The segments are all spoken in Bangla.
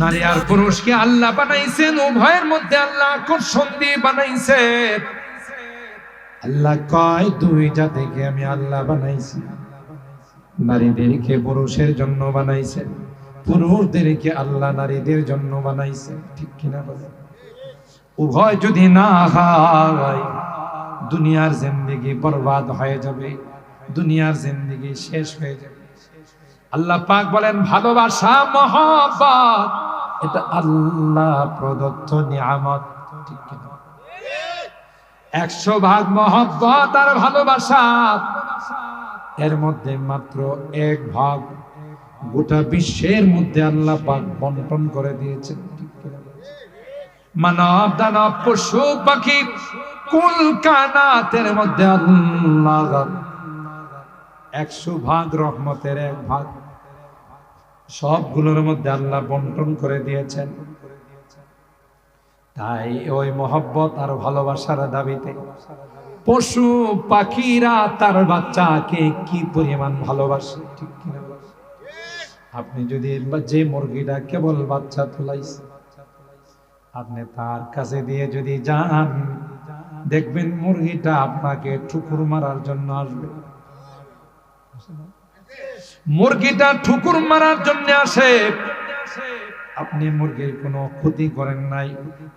নারী আর পুরুষকে আল্লাহ বানাইছেন, উভয়ের মধ্যে আল্লাহ আকর্ষণ দিয়ে বানাইছেন আল্লাহ কয় দুই জাতিকে আমি আল্লাহ বানাইছি। নারীদেরকে পুরুষের জন্য বানাইছেন পুরুষদেরকে আল্লাহ নারীদের জন্য বানাইছেন ঠিক কিনা বলে? উভয় যদি না হয়, দুনিয়ার জিন্দেগি বরবাদ হয়ে যাবে, দুনিয়ার জিন্দেগি শেষ হয়ে যাবে। আল্লাহ পাক বলেন, ভালোবাসা, মহব্বত এটা আল্লাহ প্রদত্ত নিয়ামত। ঠিক কিনা? একশো ভাগ মহব্বত আর ভালোবাসা। এর মধ্যে মাত্র এক ভাগ গোটা বিশ্বের মধ্যে আল্লাহ পাক বন্টন করে দিয়েছেন। মানব, দানব, পশু, পাখি, কুল কানাতের মধ্যে আল্লাহ একশো ভাগ রহমতের এক ভাগ। সবগুলোর মধ্যে আল্লাহ বন্টন করে দিয়েছেন তাই ওই মহব্বত আর ভালোবাসার দাবিতে পশু পাখিরা তার বাচ্চাকে কি পরিমাণ ভালোবাসে, ঠিক কিনা? আপনি যদি যে মুরগিটা কেবল বাচ্চা তোলাইছে, আপনি তার কাছে দিয়ে যদি যান, দেখবেন মুরগিটা আপনাকে ঠুকুর মারার জন্য আসবে মুরগিটা ঠুকুর মারার জন্য আসে। আপনি মুরগির কোনো ক্ষতি করেন নাই,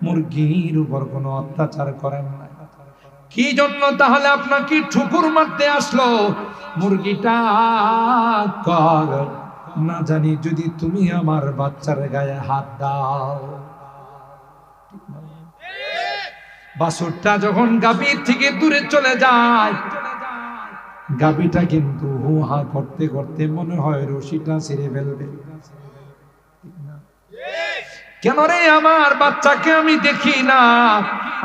মুরগির উপর কোনো অত্যাচার করেন নাই। কি জন্য তাহলে আপনাকে ঠুকুর মারতে আসলো? মুরগিটা কর, না জানি যদি তুমি আমার বাচ্চার গায়ে হাত দাও। বাসুরটা যখন গাভীর থেকে দূরে চলে যায় গাভীটা কিন্তু হু হা করতে করতে মনে হয় রশিটা ছেড়ে ফেলবে। কেন রে আমার বাচ্চাকে আমি দেখি না?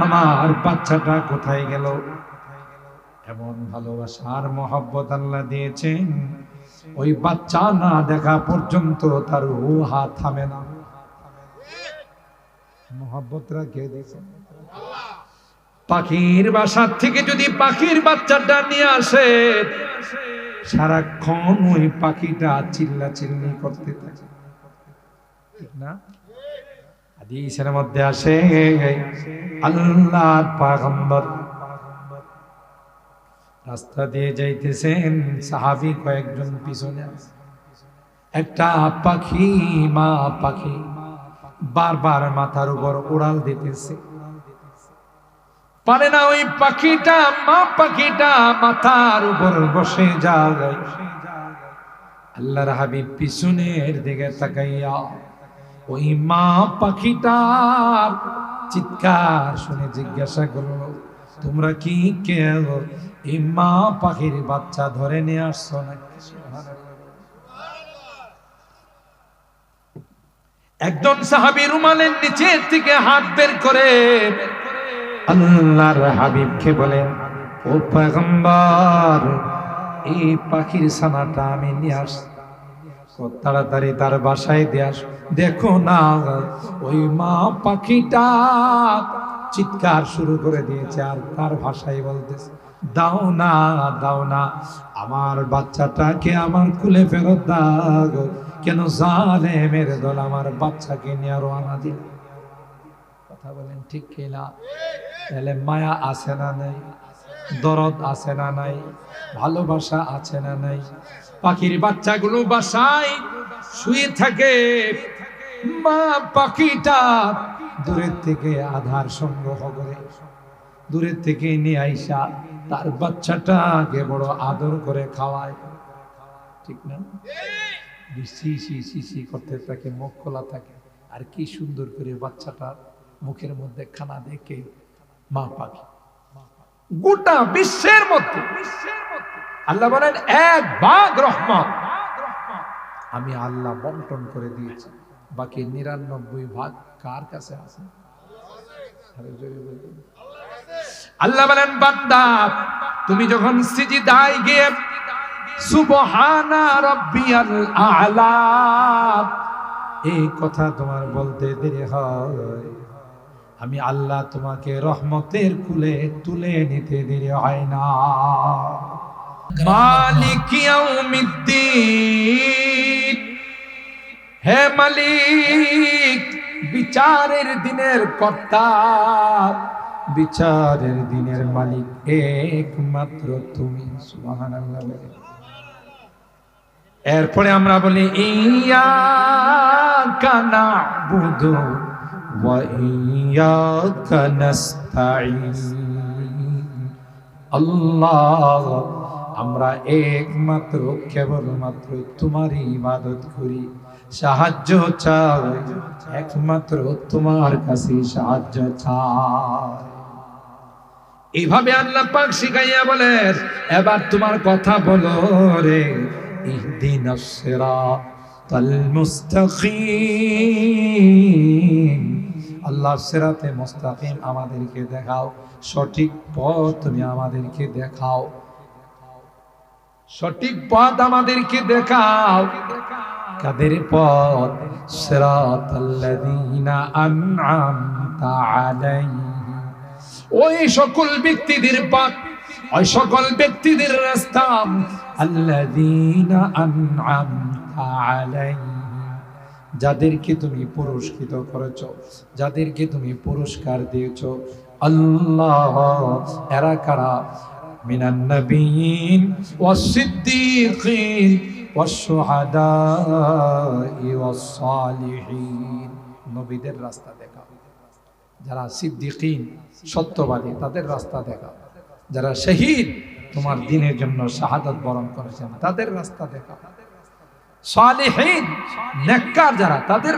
আমার বাচ্চাটা কোথায় গেল? এমন ভালোবাসার মহব্বত আল্লাহ দিয়েছেন। ওই বাচ্চা না দেখা পর্যন্ত তার হু হা থামে না। মহব্বতরা কে দেখেন পাখির বাসার থেকে যদি পাখির বাচ্চাটা নিয়ে আসে, সারাক্ষণ ওই পাখিটা চিল্লা চিল্লি করতে থাকে। না? হাদিসের মধ্যে আসে আল্লাহ পাগম্বর। রাস্তা দিয়ে যাইতেছেন, সাহাবি কয়েকজন পিছনে। একটা পাখি, মা পাখি, বারবার মাথার উপর উড়াল দিতেছে। পারে না ওই পাখিটা, মা পাখিটা মাথার উপর বসে যায়। আল্লাহর হাবিব পিছনের দিকে তাকাইয়া ওই মা পাখিটার চিৎকার শুনে জিজ্ঞাসা করল, তোমরা কি কেউ এই মা পাখির বাচ্চা ধরে নিয়ে আসছো নাকি? একজন সাহাবি রুমালের নিচের থেকে হাত বের করে আল্লাহর হাবিবকে বলেন, ও পয়গম্বর, এই পাখির ছানাটা আমি নিয়ে আস তাড়াতাড়ি তার বাসায় দিয়ে আস। দেখো না, ওই মা পাখিটা চিৎকার শুরু করে দিয়েছে আর তার ভাষায় বলতেছে, দাও না দাও না, আমার বাচ্চাটাকে আমার কুলে ফেরত দাও, কেন জানে মেরে দল আমার বাচ্চাকে নিয়ে আরও আনা দিল? কথা বলেন, ঠিক কিনা তাহলে মায়া আছে না নাই? দরদ আছে না নাই? ভালোবাসা আছে না নাই? পাখির বাচ্চাগুলো বাসায় শুয়ে থাকে। মা পাখিটা দূরের থেকে আধার সংগ্রহ করে। দূরের থেকে নিয়ে আইসা তার বাচ্চাটাকে বড় আদর করে খাওয়ায়। ঠিক না? সি করতে থাকে, মুখ খোলা থাকে। আর কি সুন্দর করে বাচ্চাটা মুখের মধ্যে খানা দেখে মা পাখি। গোটা বিশ্বের মধ্যে। আল্লাহ বলেন, এক ভাগ রহমত। আমি আল্লাহ বন্টন করে দিয়েছি। বাকি নিরানব্বই ভাগ কার কাছে আছে। আল্লাহ বলেন, বান্দা, তুমি যখন সিজি সিজদায় গিয়ে, সুবহানা রাব্বিয়াল আ'লা, এই কথা তোমার বলতে দেরি হয়। আমি আল্লাহ তোমাকে রহমতের কুলে তুলে নিতে দেরি হয় না। মালিক হে মালিক, বিচারের দিনের কর্তা। বিচারের দিনের মালিক একমাত্র তুমি এরপরে আমরা বলি ইয়া কানা ওয়া ইয়াকা নাস্তাঈন আল্লাহ, আমরা একমাত্র, কেবলমাত্র তোমারই ইবাদত করি। সাহায্য চাই, একমাত্র তোমার কাছে সাহায্য চাই। এইভাবে আল্লাহ পাক শিখাইয়া বলেন, এবার তোমার কথা বলো রে, ইহদিনাস সিরাতাল মুস্তাকিম। আল্লাহ সিরাতে মুস্তাকিম আমাদেরকে দেখাও, সঠিক পথ তুমি আমাদেরকে দেখাও। সঠিক পথ আমাদেরকে দেখাও। কাদের পথ? সিরাতাল্লাযীনা আন'আমতা আলাইহিম ওই সকল ব্যক্তিদের পথ, ওই সকল ব্যক্তিদের রাস্তা, আল্লাযীনা আন'আমতা আলাইহিম যাদেরকে তুমি পুরস্কৃত করেছ, যাদেরকে তুমি পুরস্কার দিয়েছ। আল্লাহ, এরা কারা? মিনান নবীন ওয়াসিদ্দিকিন ওয়াসশুহাদাই ওয়াসসালিহিন নবীদের রাস্তা দেখা যারা সিদ্দিকিন, সত্যবাদী, তাদের রাস্তা দেখা যারা শহীদ, তোমার দিনের জন্য শাহাদাত বরণ করেছেন তাদের রাস্তা দেখাও। যারা, তাদের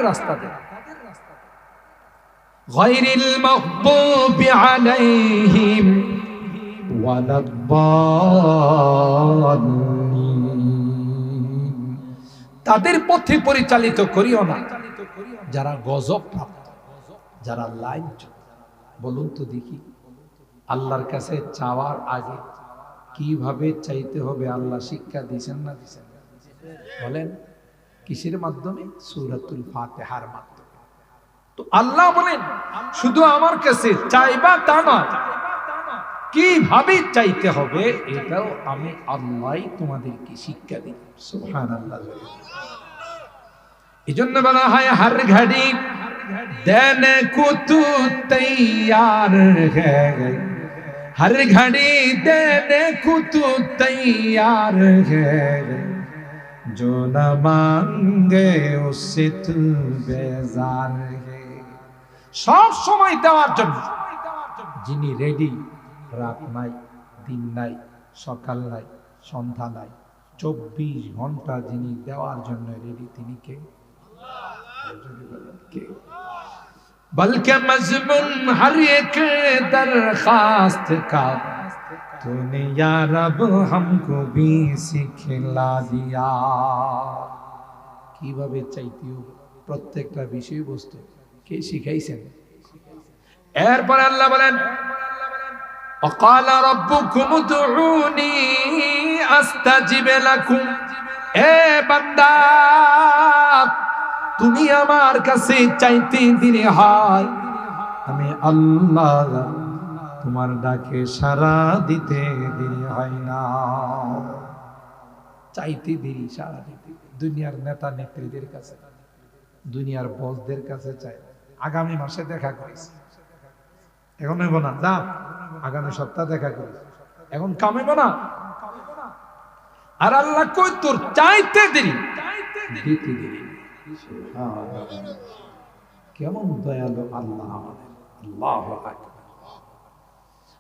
তাদের পথে পরিচালিত করিও না। যারা গজব প্রাপ্ত, যারা লাইন বলুন তো দেখি, আল্লাহর কাছে চাওয়ার আগে কীভাবে চাইতে হবে? আল্লাহ শিক্ষা দিছেন না দিচ্ছেন বলেন, কিসের মাধ্যমে? সুরাতুল ফাতেহার মাধ্যমে। তো আল্লাহ বলেন, শুধু আমার কাছে চাইবা তা নয়। কীভাবে চাইতে হবে এটাও আমি আল্লাহ তোমাদেরকে শিক্ষা দিই সুহান আল্লাহ এজন্য বলা হয়, হার ঘাড়ি দেন কুতু তৈয়ার হার ঘাড়ি দেন কুতু তৈয়ার হ্যাঁ। जो न मांगे उससे तू बेजार है সব সময় দেওয়ার জন্য যিনি রেডি রাত নাই দিন নাই সকাল নাই সন্ধ্যা নাই চব্বিশ ঘন্টা যিনি দেওয়ার জন্য রেডি তিনি কে কে बल्कि मजमून हर एक दरखास्त का तूने या रब हमको भी सिखला दिया কিভাবে চাইতে হবে প্রত্যেকটা বিষয়বস্তু কে শিখাইছেন এরপর আল্লাহ বলেন وقال ربكم ادعوني استجب لكم এ বান্দা তুমি আমার কাছে চাইতে দিলে হয় আমি আল্লাহ তোমার ডাকে সারা দিতে দেরি হয় না। চাইতে দেরি সারা দিতে দুনিয়ার নেতা নেত্রীদের কাছে, দুনিয়ার বসদের কাছে চাই। আগামী মাসে দেখা করিস এখন নেব না, যা। আগামী সপ্তাহ দেখা করিস এখন কামেব না। আর আল্লাহ কই, তোর চাইতে দেরি। দিতে দেরি। কেমন দয়ালু আল্লাহ আমাদের। আল্লাহ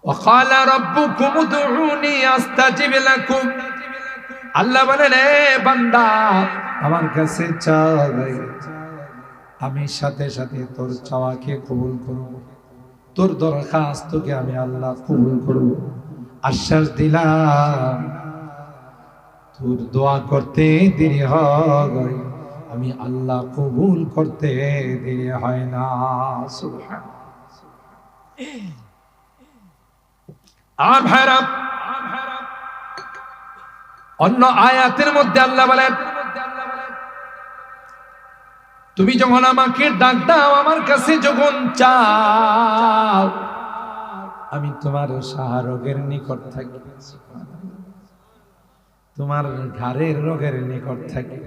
وقال ربكم ادعوني استجب لكم আল্লাহ বলেন এ বান্দা আমার কাছে চাই আমি সাথে সাথে তোর চাওয়াকে কবুল করব তোর দরখাস্তকে আমি আল্লাহ কবুল করব আশ্বাস দিলাম তোর দোয়া করতে দেরি হয় আমি আল্লাহ কবুল করতে দেরি হয় না সুবহান আর ভাইরা, অন্য আয়াতের মধ্যে আল্লাহ বলেন, তুমি যখন আমাকে ডাক দাও, আমার কাছে যখন চাও, আমি তোমার সাহারোগের নিকট থাকি। তোমার ঘাড়ের রোগের নিকট থাকি।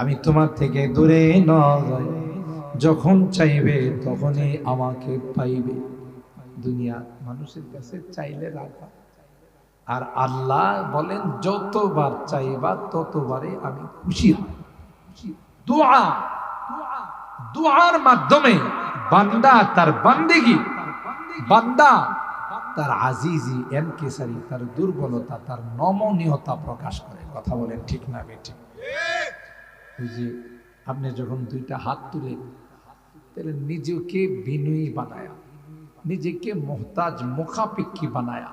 আমি তোমার থেকে দূরে নয়। যখন চাইবে, তখনই আমাকে পাইবে। দুনিয়া মানুষের কাছে চাইলে রাখা। আর আল্লাহ বলেন, যতবার চাইবা ততবারে আমি খুশি দোয়া, দোয়ার মাধ্যমে বান্দা তার বান্দেগি, বান্দা তার আজিজি এম কেসারি তার দুর্বলতা, তার নমনীয়তা প্রকাশ করে। কথা বলেন ঠিক না বেঠিক? ওই যে আপনি যখন দুইটা হাত তুলে, তাহলে নিজেকে বিনয়ী বানায়া নিজেকে মোহতাজ মুখাপেক্ষী বানায়া।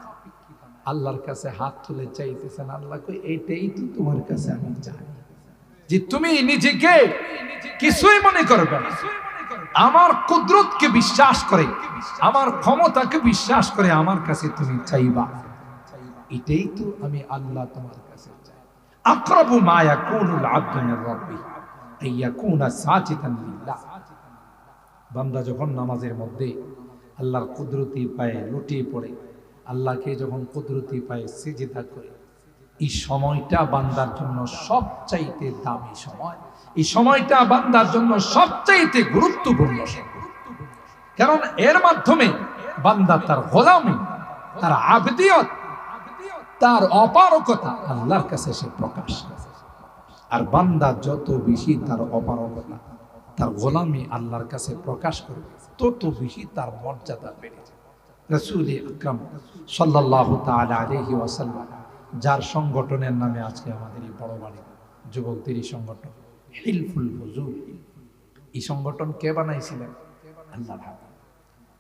আল্লাহর কাছে হাত তুলে চাইতেছেন, আল্লাহ কই এইটাই তো তোমার কাছে আমি চাই যে তুমি নিজেকে কিছুই মনে করবে না। আমার কুদরতকে বিশ্বাস করে, আমার ক্ষমতাকে বিশ্বাস করে আমার কাছে তুমি চাইবা। এটাই তো আমি আল্লাহ তোমার কাছে চাই। আকরাবু মা ইয়াকুনুল আবদু মির রাব্বি আইয়াকুনা সাজিদান লিল্লাহ। বান্দা যখন নামাজের মধ্যে আল্লাহর কুদরতি পায়ে লুটিয়ে পড়ে। আল্লাহকে যখন কুদরতি পায়ে সিজদা করে, এই সময়টা বান্দার জন্য সবচাইতে দামি সময়। এই সময়টা বান্দার জন্য সবচাইতে গুরুত্বপূর্ণ কারণ এর মাধ্যমে বান্দা তার গোলামি, তার আবদিয়ত, তার অপারকতা আল্লাহর কাছে সে প্রকাশ। আর বান্দা যত বেশি তার অপারগতা তার গোলামি আল্লাহর কাছে প্রকাশ করবে তত বেশি তার মর্যাদা বেড়ে যাবে রসুল আকরাম সাল্লাহ আলহি ওয়াসাল্লাম যার সংগঠনের নামে আজকে আমাদের এই বড় বাড়ি যুবকদের এই সংগঠন হিলফুল হুজুর। এই সংগঠন কে বানাইছিলেন? আল্লাহ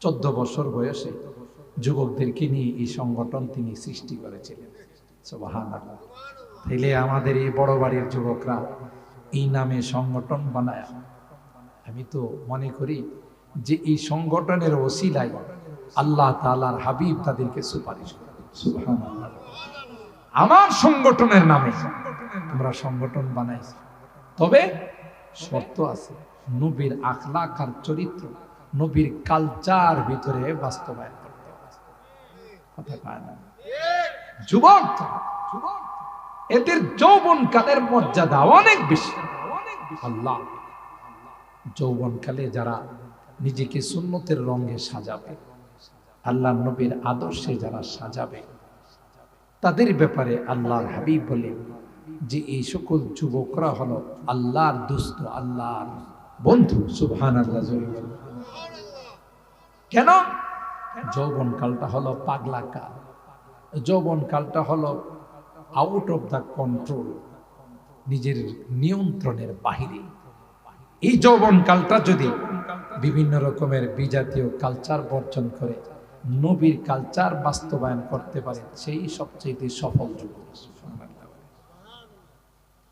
চোদ্দ বছর বয়সে যুবকদেরকে নিয়ে এই সংগঠন তিনি সৃষ্টি করেছিলেন। সুবাহান তাইলে আমাদের এই বড় বাড়ির যুবকরা এই নামে সংগঠন বানায় আমি তো মনে করি যে এই সংগঠনের ওসিলাই আল্লাহ তালার হাবিব তাদেরকে সুপারিশ করে আমার সংগঠনের নামে আমরা সংগঠন বানাইছি। তবে শর্ত আছে, নবীর আখলাক আর চরিত্র, নবীর কালচার ভিতরে বাস্তবায়ন করতে যুবক এদের যৌবন কালের মর্যাদা অনেক বেশি। অনেক আল্লাহ যৌবন কালে যারা নিজেকে সুন্নতের রঙে সাজাবে, আল্লাহ নবীর আদর্শে যারা সাজাবে, তাদের ব্যাপারে আল্লাহর হাবিব বলে যে এই সকল যুবকরা হলো আল্লাহর দুস্থ, আল্লাহর বন্ধু। সুবহান কেন? যৌবন কালটা হলো পাগলা কাল। যৌবন কালটা হলো আউট অফ দ্য কন্ট্রোল নিজের নিয়ন্ত্রণের বাহিরে। এই যৌবন কালটা যদি বিভিন্ন রকমের বিজাতীয় কালচার বর্জন করে, নবীর কালচার বাস্তবায়ন করতে পারে, সেই সবচেয়ে সফল যুবক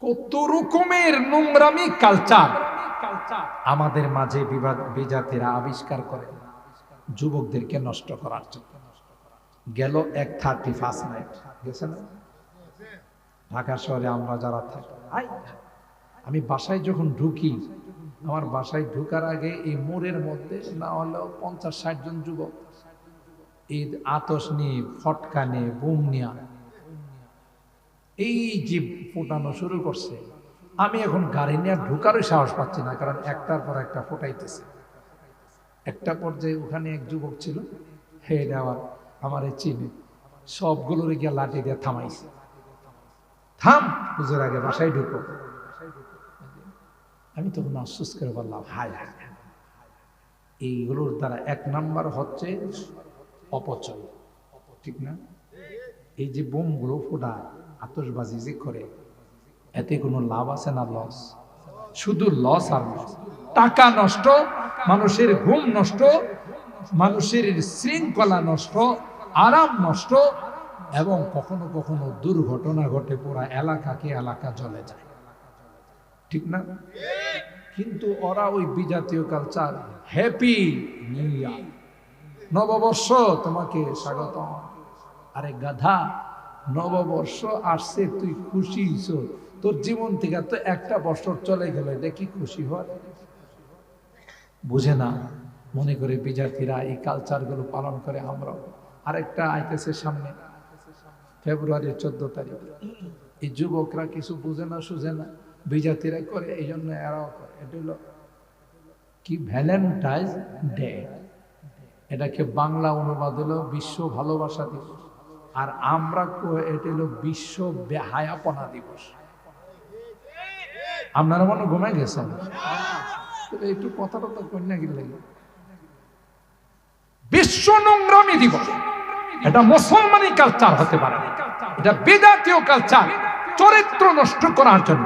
কত রকমের নোংরামি কালচার আমাদের মাঝে বিজাতিরা আবিষ্কার করে, যুবকদেরকে নষ্ট করার জন্য। গেল এক থার্টি ফার্স্ট নাইট গেছে না? ঢাকা শহরে আমরা যারা থাকি আমি বাসায় যখন ঢুকি আমার বাসায় ঢুকার আগে এই মোড়ের মধ্যে না হলেও পঞ্চাশ, ষাট জন যুবক। এই আতস নিয়ে, ফটকা নিয়ে, বুম নিয়ে। এই যে ফোটানো শুরু করছে। আমি এখন গাড়ি নিয়ে ঢুকারও সাহস পাচ্ছি না, কারণ একটার পর একটা ফোটাইতেছে। একটা পর্যায়ে ওখানে এক যুবক ছিল। হে দেওয়ার আমার এই চিনে। সবগুলোর গিয়ে লাঠি দিয়ে থামাইছে। থাম, হুজুর আগে বাসায় ঢুকো। আমি তখন আশ্বাস করে বললাম, হায় হায়। হায়। এইগুলোর দ্বারা এক নাম্বার হচ্ছে অপচয়। ঠিক না? এই যে বোমগুলো ফোটা আতসবাজি যে করে, এতে কোনো লাভ আছে না লস? শুধু লস আর লস টাকা নষ্ট, মানুষের ঘুম নষ্ট, মানুষের শৃঙ্খলা নষ্ট, আরাম নষ্ট, এবং কখনো কখনো দুর্ঘটনা ঘটে পুরা এলাকাকে এলাকা জ্বলে যায়। ঠিক না? কিন্তু ওরা ওই বিজাতীয় কালচার হ্যাপি নিউ ইয়ার নববর্ষ তোমাকে স্বাগত আরে গাধা, নববর্ষ আসছে, তুই খুশি তোর জীবন থেকে তো একটা বছর চলে গেল কি খুশি হয় বুঝে না। মনে করে বিজাতিরা এই কালচারগুলো পালন করে আমরাও আরেকটা আইতেছে সামনে, ফেব্রুয়ারির চোদ্দ তারিখ। এই যুবকরা কিছু বুঝে না, সুঝে না। বিজাতিরা করে এই জন্য এরাও করে। এটা হলো কি ভ্যালেন্টাইন ডে। এটাকে বাংলা অনুবাদ হলো বিশ্ব ভালোবাসা দিবস। আর আমরা এটা হলো বিশ্ব বেহায়াপনা দিবস। আপনারা মনে ঘুমাই গেছেন? একটু কথাটা তো কন্যা কি লাগে। বিশ্ব নোংরামি দিবস। এটা মুসলমানি কালচার হতে পারে। এটা বিজাতীয় কালচার চরিত্র নষ্ট করার জন্য।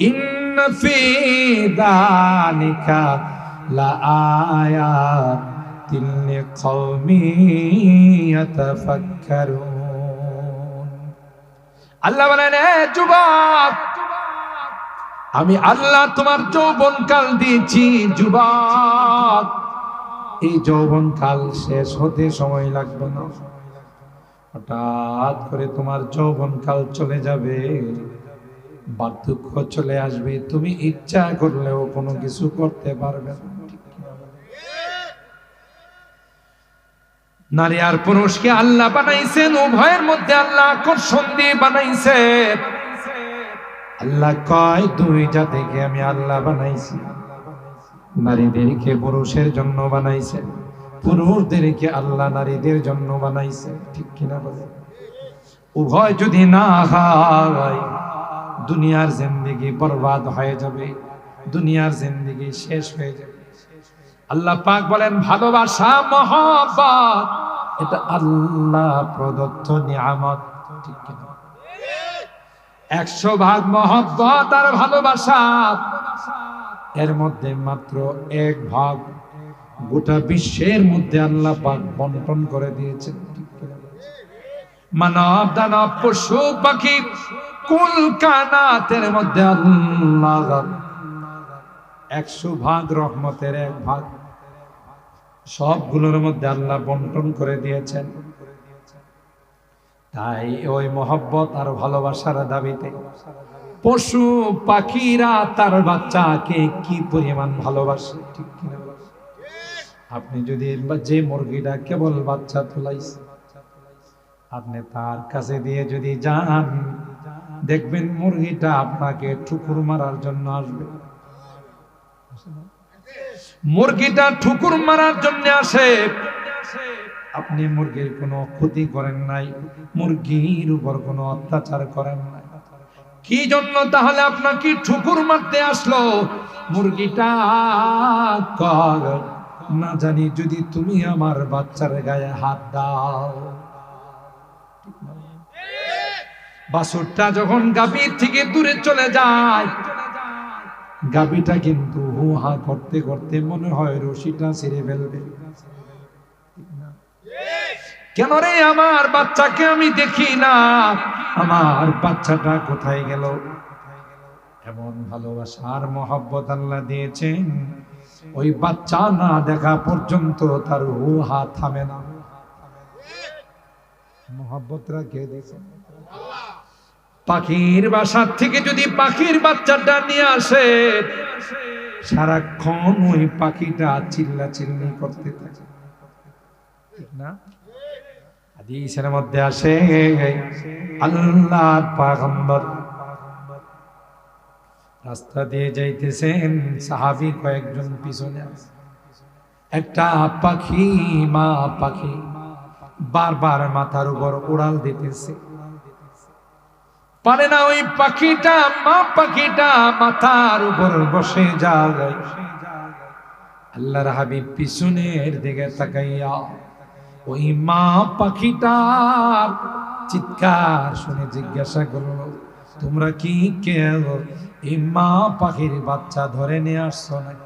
ইন্ন ফি দালিকা লা আয়া তিন্নি কওমি ইয়াতাফাক্কারুন। আল্লাহ বলেন এ যুবক, আমি আল্লাহ তোমার যৌবন কাল দিয়েছি, যুবক। এই যৌবন কাল শেষ হতে সময় লাগবে না। হঠাৎ করে তোমার যৌবন কাল চলে যাবে। বার্ধক্য চলে আসবে। তুমি ইচ্ছা করলেও কোনো কিছু করতে পারবে না। নারী আর পুরুষকে আল্লাহ বানাইছেন, উভয়ের মধ্যে আল্লাহ আকর্ষণ দিয়ে বানাইছেন। আল্লাহ কয় দুই জাতিকে আমি আল্লাহ বানাইছি। নারীদেরকে পুরুষের জন্য বানাইছে, পুরুষদেরকে আল্লাহ নারীদের জন্য বানাইছে। ঠিক কিনা বলে? উভয় যদি না হয় দুনিয়ার জিন্দিগি বরবাদ হয়ে যাবে, দুনিয়ার জিন্দিগি শেষ হয়ে যাবে। আল্লাহ পাক বলেন, ভালোবাসা, মহব্বত, এটা আল্লাহ প্রদত্ত নিয়ামত। ঠিক কিনা একশো ভাগ মহব্বত আর ভালোবাসা, এর মধ্যে মাত্র এক ভাগ গোটা বিশ্বের মধ্যে আল্লাহ পাক বন্টন করে দিয়েছেন। মানব, দানব, পশু, পাখি কুল কানাতের মধ্যে একশো ভাগ রহমতের এক ভাগ। সবগুলোর মধ্যে আল্লাহ বন্টন করে দিয়েছেন। তাই ওই মহব্বত আর ভালোবাসার দাবিতে পশু পাখিরা তার বাচ্চাকে কি পরিমাণ ভালোবাসে, ঠিক কিনা? আপনি যদি যে মুরগিটা কেবল বাচ্চা তোলাইছে, আপনি তার কাছে দিয়ে যদি যান দেখবেন মুরগিটা আপনাকে ঠুকুর মারার জন্য আসবে। মুরগিটা ঠুকুর মারার জন্য আসে। আপনি মুরগির কোনো ক্ষতি করেন নাই, মুরগির উপর কোনো অত্যাচার করেন নাই। কি জন্য তাহলে আপনাকে ঠুকুর মারতে আসলো? মুরগিটা কর। না জানি যদি তুমি আমার বাচ্চার গায়ে হাত দাও। বাসুরটা যখন গাভীর থেকে দূরে চলে যায়, গাভীটা কিন্তু হু হা করতে করতে মনে হয় রশিটা ছেড়ে ফেলবে। কেন রে আমার বাচ্চাকে আমি দেখি না? আমার বাচ্চাটা কোথায় গেল? এমন ভালোবাসার মহব্বত আল্লাহ দিয়েছেন, ওই বাচ্চা না দেখা পর্যন্ত তার হু হাত থামে না। মহব্বতরা কে দিয়েছেন পাখির বাসার থেকে যদি পাখির বাচ্চাটা নিয়ে আসে, সারাক্ষণ ওই পাখিটা চিল্লা চিল্লি করতে থাকে। ঠিক না? হাদিসের মধ্যে আসে, আল্লাহর পাগম্বর। রাস্তা দিয়ে যাইতেছেন, সাহাবি কয়েকজন পিছনে। একটা পাখি, মা পাখি, বারবার মাথার উপর উড়াল দিতেছে। পারে না ওই পাখিটা, মা পাখিটা মাথার উপর বসে যায়। আল্লাহর হাবিব পিছনের দিকে তাকাইয়া ওই মা পাখিটার চিৎকার শুনে জিজ্ঞাসা করল, তোমরা কি কেউ এই মা পাখির বাচ্চা ধরে নিয়ে আসছো নাকি?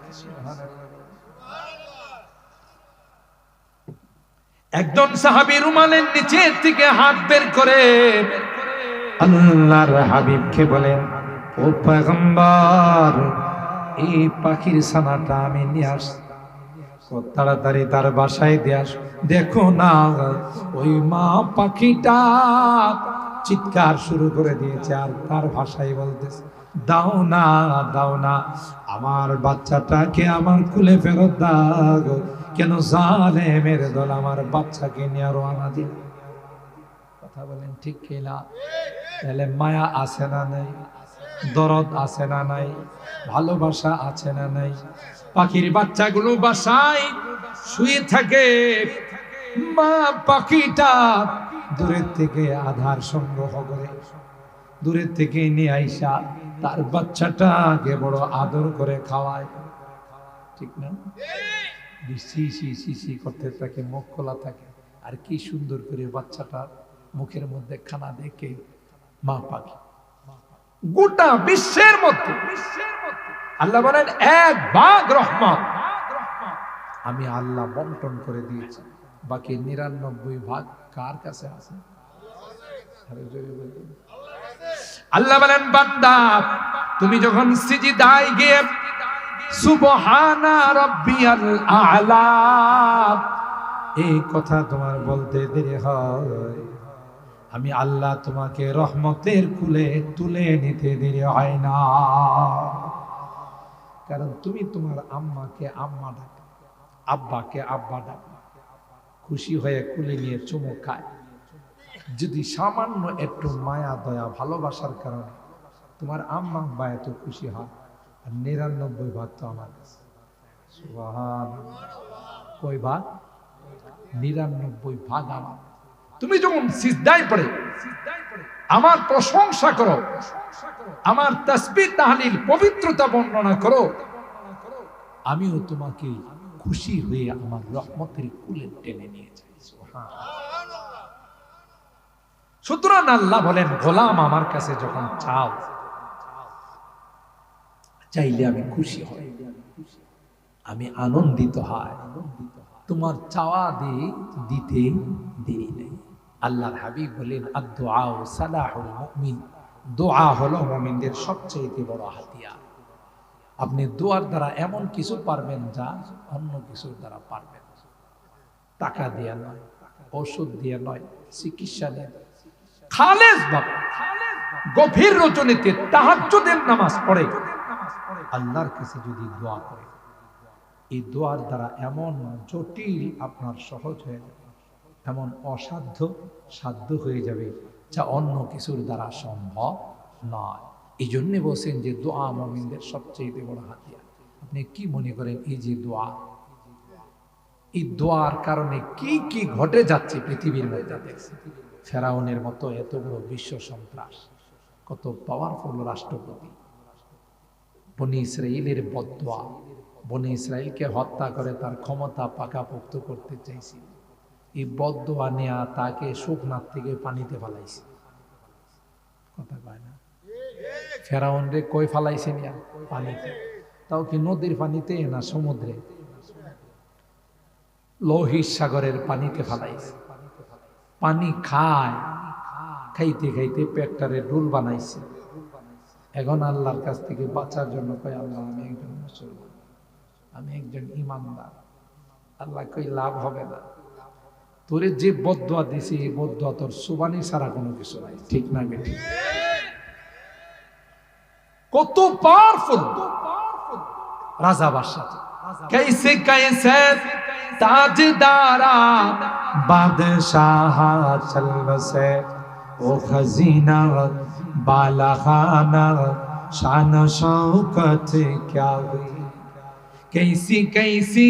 একজন সাহাবি রুমালের নিচের থেকে হাত বের করে আল্লাহর হাবিবকে বলেন, ও পয়গম্বর, এই পাখির ছানাটা আমি নিয়ে আসছি তাড়াতাড়ি তার বাসায় দিয়ে আস। দেখো না, ওই মা পাখিটা চিৎকার শুরু করে দিয়েছে আর তার ভাষায় বলতেছে, দাও না দাও না, আমার বাচ্চাটাকে আমার কুলে ফেরত দাও কেন জালে মেরে দল আমার বাচ্চাকে নিয়ে আনা দিল? কথা বলেন ঠিক কিনা তাহলে মায়া আছে না নাই? দরদ আছে না নাই? ভালোবাসা আছে না নাই? পাখির বাচ্চাগুলো বাসায় শুয়ে থাকে। মা পাখিটা দূরের থেকে আধার সংগ্রহ করে। দূরের থেকে নিয়ে আইসা তার বাচ্চাটাকে বড় আদর করে খাওয়ায়। ঠিক না? সি সি সি সি করতে থাকে, মুখ খোলা থাকে। আর কি সুন্দর করে বাচ্চাটা মুখের মধ্যে খানা দেখে মা পাখি গোটা বিশ্বের মধ্যে আল্লাহ বলেন, এক ভাগ রহমত। আমি আল্লাহ বন্টন করে দিয়েছি। বাকি নিরানব্বই ভাগ কার কাছে আছে? আল্লাহ বলেন, বান্দা, তুমি যখন সিজদায় গিয়ে সুবহানা রাব্বিয়াল আ'লা, এই কথা তোমার বলতে দেরি হয়। আমি আল্লাহ তোমাকে রহমতের কুলে তুলে নিতে দেরি হয় না। কারণ তুমি তোমার আম্মাকে আম্মা ডাকো, আব্বাকে আব্বা ডাকো। খুশি হয়ে কুলে নিয়ে চুমো খায়। যদি সামান্য একটু মায়া, দয়া, ভালোবাসার কারণে তোমার আম্মা আব্বা এত খুশি হয়, আর নিরানব্বই ভাগ তো আমার কাছে। কয় ভাগ? নিরানব্বই ভাগ আমার। তুমি যখন সিজদায় পড়ে, আমার প্রশংসা করো, আমার তসবি তাহলিল পবিত্রতা বর্ণনা করো, আমিও তোমাকে খুশি হয়ে আমার রহমতের কুলে টেনে নিয়ে যাই সুতরাং আল্লাহ বলেন, গোলাম আমার কাছে যখন চাও, চাইলে আমি খুশি হই, আমি আনন্দিত হয়। তোমার চাওয়া দিয়ে দিতে দেরি আল্লাহর হাবিব বলেন আদুআ সালাহুল মুমিন। দোয়া হলো মুমিনদের সবচেয়ে বড় হাতিয়ার। আপনি দোয়ার দ্বারা এমন কিছু পারবেন যা অন্য কিছুর দ্বারা পারবেন টাকা দিয়ে নয়, ওষুধ দিয়ে নয়, চিকিৎসা দিয়ে খালেজ বাবা গভীর রজনীতে তাহাজ্জুদের নামাজ পড়ে। আল্লাহর কাছে যদি দোয়া করে এই দোয়ার দ্বারা এমন জটিল আপনার সহজ হয়ে যাবে। এমন অসাধ্য সাধ্য হয়ে যাবে যা অন্য কিছুর দ্বারা সম্ভব নয়। এই জন্যে বলছেন যে দোয়া মমিনদের সবচেয়ে বড় হাতিয়ার। আপনি কি মনে করেন এই যে দোয়া? এই দোয়ার কারণে কি কি ঘটে যাচ্ছে পৃথিবীর মধ্যে? দেখছে ফেরাউনের মতো এত বড় বিশ্ব সন্ত্রাস, কত পাওয়ারফুল রাষ্ট্রপতি। বনি ইসরায়েলের বদোয়া বনি ইসরায়েলকে হত্যা করে তার ক্ষমতা পাকাপোক্ত করতে চাইছিল। এই বদোয়া নেয়া তাকে শুকনার থেকে পানিতে ফালাইছে। কথা কয় না? ফেরাউন রে, কই ফালাইছে নিয়া? পানিতে। তাও কি নদীর পানিতে না সমুদ্রে? লোহিত সাগরের পানিতে ফালাইছে। পানি খায়, খাইতে খাইতে পেটটারে ডুল বানাইছে। এখন আল্লাহর কাছ থেকে বাঁচার জন্য কয়, আল্লাহ, আমি একজন মুসলমান। আমি একজন ইমানদার। আল্লাহ কই লাভ হবে না? তোরে যে বদুয়া দিছি এই বদুয়া তোর সুবানি ছাড়া কোনো কিছু নাই ঠিক না বেঠিক কত পাওয়ারফুল রাজা বাদশাহ कैसे कैसे ताजदारा बादशाह चल बसे ओ खजीना बाला खाना शान शौकत क्या हुई कैसी कैसी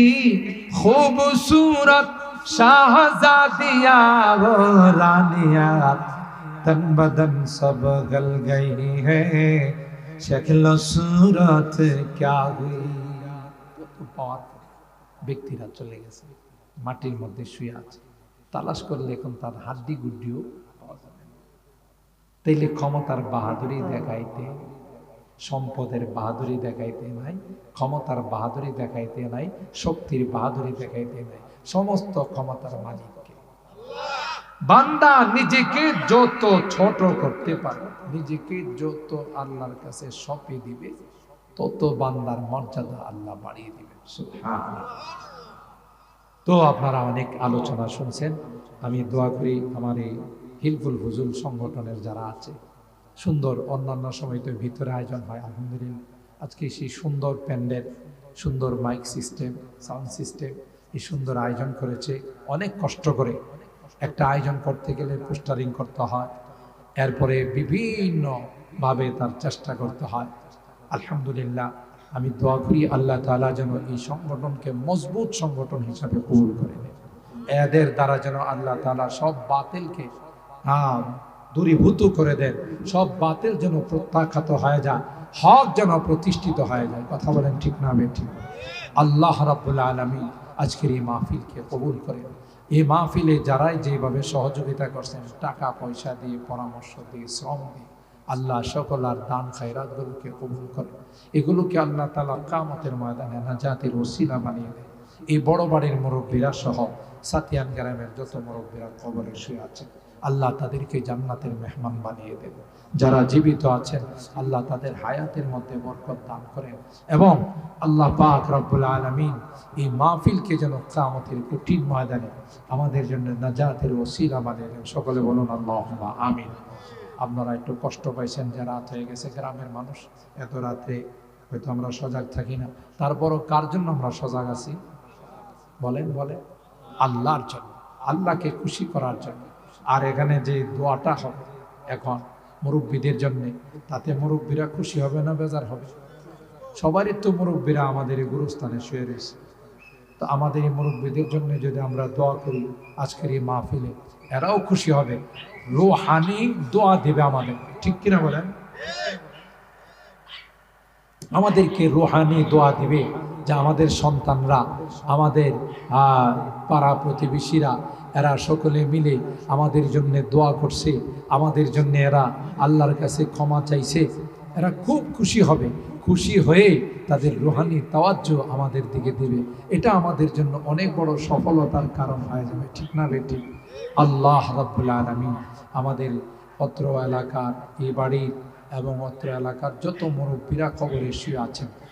खूबसूरत शाहजादिया वो रानिया तन बदन सब गल गई है शक्ल सूरत क्या हुई পাওয়ার ব্যক্তিরা চলে গেছে মাটির মধ্যে শুয়ে আছে তালাশ করলে এখন তার হাড্ডি গুড্ডিও পাওয়া যাবে না। তাইলে ক্ষমতার বাহাদুরি দেখাইতে সম্পদের বাহাদুরি দেখাইতে নাই ক্ষমতার বাহাদুরি দেখাইতে নাই শক্তির বাহাদুরি দেখাইতে নাই সমস্ত ক্ষমতার মালিককে। বান্দা নিজেকে যত ছোট করতে পারে, নিজেকে যত আল্লাহর কাছে সঁপে দিবে, তত বান্দার মর্যাদা আল্লাহ বাড়িয়ে সুবহানাল্লাহ। তো আপনারা অনেক আলোচনা শুনছেন। আমি দোয়া করি আমার এই হিলফুল হুজুল সংগঠনের যারা আছে, সুন্দর অন্যান্য সময় তো ভিতরে আয়োজন হয়, আলহামদুলিল্লাহ। আজকে সেই সুন্দর প্যান্ডেল, সুন্দর মাইক সিস্টেম, সাউন্ড সিস্টেম এই সুন্দর আয়োজন করেছে। অনেক কষ্ট করে একটা আয়োজন করতে গেলে পোস্টারিং করতে হয়। এরপরে বিভিন্নভাবে তার চেষ্টা করতে হয়। আলহামদুলিল্লাহ আমি দোয়া করি আল্লাহ তালা যেন এই সংগঠনকে মজবুত সংগঠন হিসাবে কবুল করে নেন এদের দ্বারা যেন আল্লাহ তাআলা সব বাতিলকে আহ, দূরীভূত করে দেন। সব বাতিল যেন প্রত্যাখ্যাত হয়ে যায় হক যেন প্রতিষ্ঠিত হয়ে যায়। কথা বলেন ঠিক না ঠিক আল্লাহ রাব্বুল আলমী আজকের এই মাহফিলকে কবুল করেন এই মাহফিলে যারাই যেভাবে সহযোগিতা করছেন, টাকা পয়সা দিয়ে, পরামর্শ দিয়ে, শ্রম দিয়ে, আল্লাহ সকল আর দান খায়রাতগুলোকে কবুল করে। এগুলোকে আল্লাহ তালা কামতের ময়দানে না নাজাতের ওসিলা বানিয়ে দেয়। এই বড় বাড়ির মুরব্বীরা সহ সাতিয়ান গ্রামের যত মুরব্বীরা কবরে শুয়ে আছে, আল্লাহ তাদেরকে জান্নাতের মেহমান বানিয়ে দেন যারা জীবিত আছেন, আল্লাহ তাদের হায়াতের মধ্যে বরকত দান করেন। এবং আল্লাহ পাক রব্বুল আলমিন এই মাহফিলকে যেন কামতের কঠিন ময়দানে আমাদের জন্য নাজাতের ওসিলা দেন। সকলে বলুন আল্লাহ আমিন। আপনারা একটু কষ্ট পাইছেন, যে রাত হয়ে গেছে, গ্রামের মানুষ। এত রাতে হয়তো আমরা সজাগ থাকি না। তারপরও কার জন্য আমরা সজাগ আছি? বলেন বলেন। আল্লাহর জন্য, আল্লাহকে খুশি করার জন্য। আর এখানে যে দোয়াটা হবে, এখন মুরব্বীদের জন্য। তাতে মুরব্বীরা খুশি হবে না বেজার হবে? সবারই তো মুরব্বীরা আমাদের এই গুরুস্থানে শুয়ে রয়েছে। তো আমাদের এই মুরব্বীদের জন্য যদি আমরা দোয়া করি আজকের এই মাহফিলে, এরাও খুশি হবে। রোহানি দোয়া দেবে আমাদের। ঠিক কিনা বলেন? আমাদেরকে রোহানি দোয়া দিবে যে আমাদের সন্তানরা, আমাদের পাড়া প্রতিবেশীরা এরা সকলে মিলে আমাদের জন্য দোয়া করছে, আমাদের জন্য এরা আল্লাহর কাছে ক্ষমা চাইছে। এরা খুব খুশি হবে, খুশি হয়ে তাদের রোহানি তাওয়াজ্য আমাদের দিকে দেবে। এটা আমাদের জন্য অনেক বড় সফলতার কারণ হয়ে যাবে, ঠিক না বেটি আল্লাহ রাব্বুল আলামিন আমাদের অত্র এলাকার এই বাড়ির এবং অত্র এলাকার যত মুরব্বীরা কবরে শুয়ে আছেন